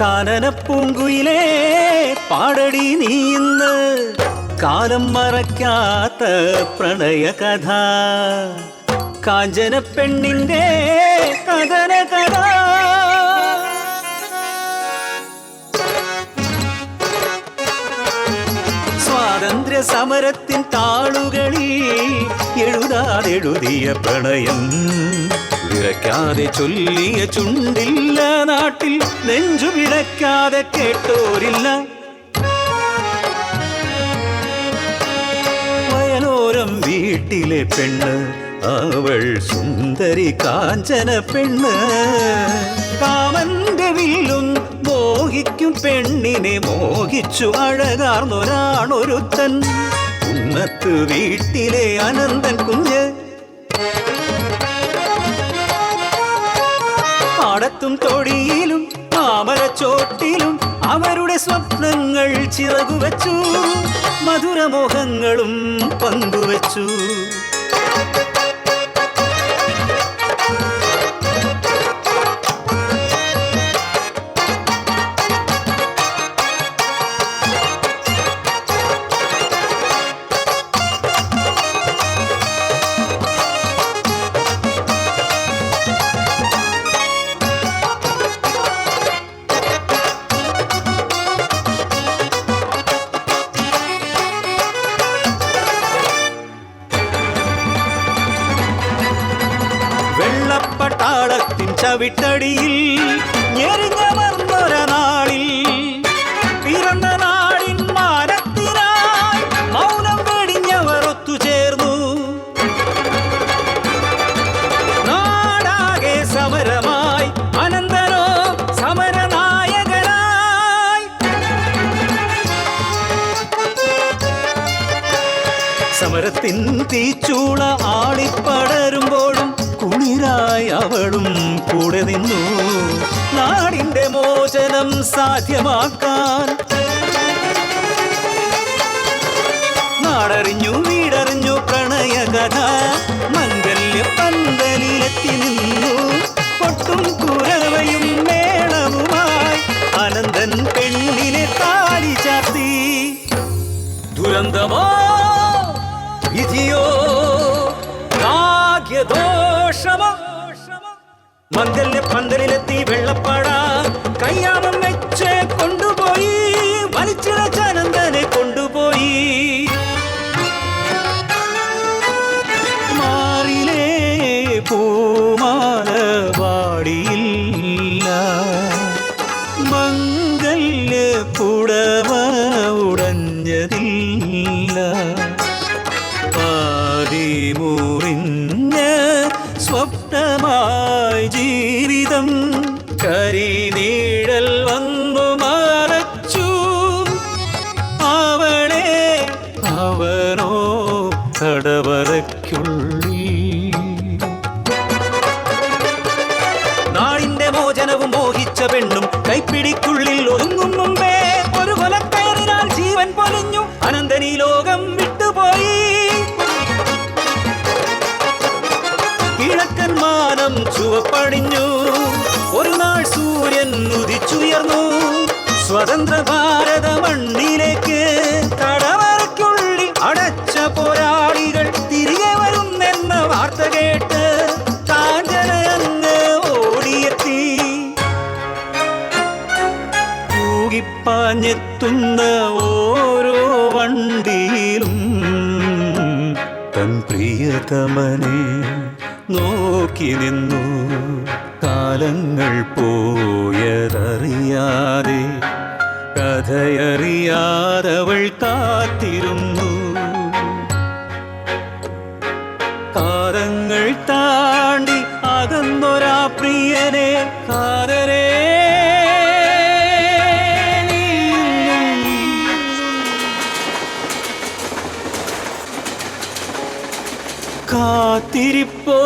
കാനനപ്പൂങ്കുയിലേ പാടടി നീ ഇന്ന് കാലം മറക്കാത്ത പ്രണയകഥ. കാഞ്ചന പെണ്ണിന്റെ കഥന കഥ. സ്വാതന്ത്ര്യ സമരത്തിൻ താളുകളിൽ എഴുതാതെഴുതിയ പ്രണയം. വിറയ്ക്കാതെ ചൊല്ലിയ ചുണ്ടില്ല നാട്ടിൽ നെഞ്ചു വിളക്കാതെ കേട്ടോരില്ല. വയലോരം വീട്ടിലെ പെണ്ണ് അവൾ സുന്ദരി കാഞ്ചന പെണ്ണ്. കാമന്റെ വില്ലും മോഹിക്കും പെണ്ണിനെ മോഹിച്ചു അഴകാർന്നൊരാണൊരുത്തൻ. ഉന്നത്ത് വീട്ടിലെ അനന്തൻ കുഞ്ഞ്. പാടത്തും തൊടിയിലും മാമരച്ചോട്ടിലും അവരുടെ സ്വപ്നങ്ങൾ ചിറകുവച്ചു. മധുരമോഹങ്ങളും പങ്കുവച്ചു. Thank you. വെള്ളപ്പട്ടാളത്തിൻ ചവിട്ടടിയിൽ ഞെരിഞ്ഞമർന്നൊര നാളിൽ പിറന്ന നാടിൻ മാനത്തിനായി മൗനം വെടിഞ്ഞവർ ഒത്തുചേർന്നു. നാടാകെ സമരമായി അനന്തരോ സമരനായകനായി. സമരത്തിൻ തീച്ചൂള ആളിപ്പടരുമ്പോഴും കുളിരായി അവളും കൂടെ നിന്നു. നാടിന്റെ മോചനം സാധ്യമാക്കാൻ. നാടറിഞ്ഞു വീടറിഞ്ഞു പ്രണയകഥ. മംഗല്യ പന്തലിലെത്തി നിന്നു. പൊട്ടും കുരവയും മേളവുമായി അനന്തൻ പെണ്ണിനെ താലി ചാർത്തി. ദുരന്തമോ മംഗല്യ പന്തലിലെത്തി വെള്ളപ്പാട സ്വപ്നമായി കരി കരിനീഴൽ വന്നു മറച്ചു. അവളെ അവനോ തടവറയ്ക്കുള്ളി. നാടിന്റെ മോചനവും മോഹിച്ച പെണ്ണും കൈപ്പിടിക്കുള്ളിൽ ഒതുങ്ങും മുമ്പേ ഒരു കൊലക്കയറിനാൽ ജീവൻ പൊലിഞ്ഞു. അനന്തനീ മാനം ചുവപ്പടിഞ്ഞു ഒരു നാൾ സൂര്യൻ ഉദിച്ചുയർന്നു. സ്വതന്ത്ര ഭാരത മണ്ണിലേക്ക് കടവറയ്ക്കുള്ളിൽ അടച്ച പോരാളികൾ തിരികെ വരുന്നെന്ന വാർത്ത കേട്ട് കാഞ്ചന ഓടിയെത്തി. തൂകിപ്പാഞ്ഞെത്തുന്ന ഓരോ വണ്ടിയിലും തൻ പ്രിയതമനെ നോക്കി നിന്നു. കാലങ്ങൾ പോയതറിയാതെ കഥയറിയാതവൾ കാത്തിരുന്നു. കാലങ്ങൾ താണ്ടി അകന്നൊരാ പ്രിയനെ കാതരേ காத்திருப்போ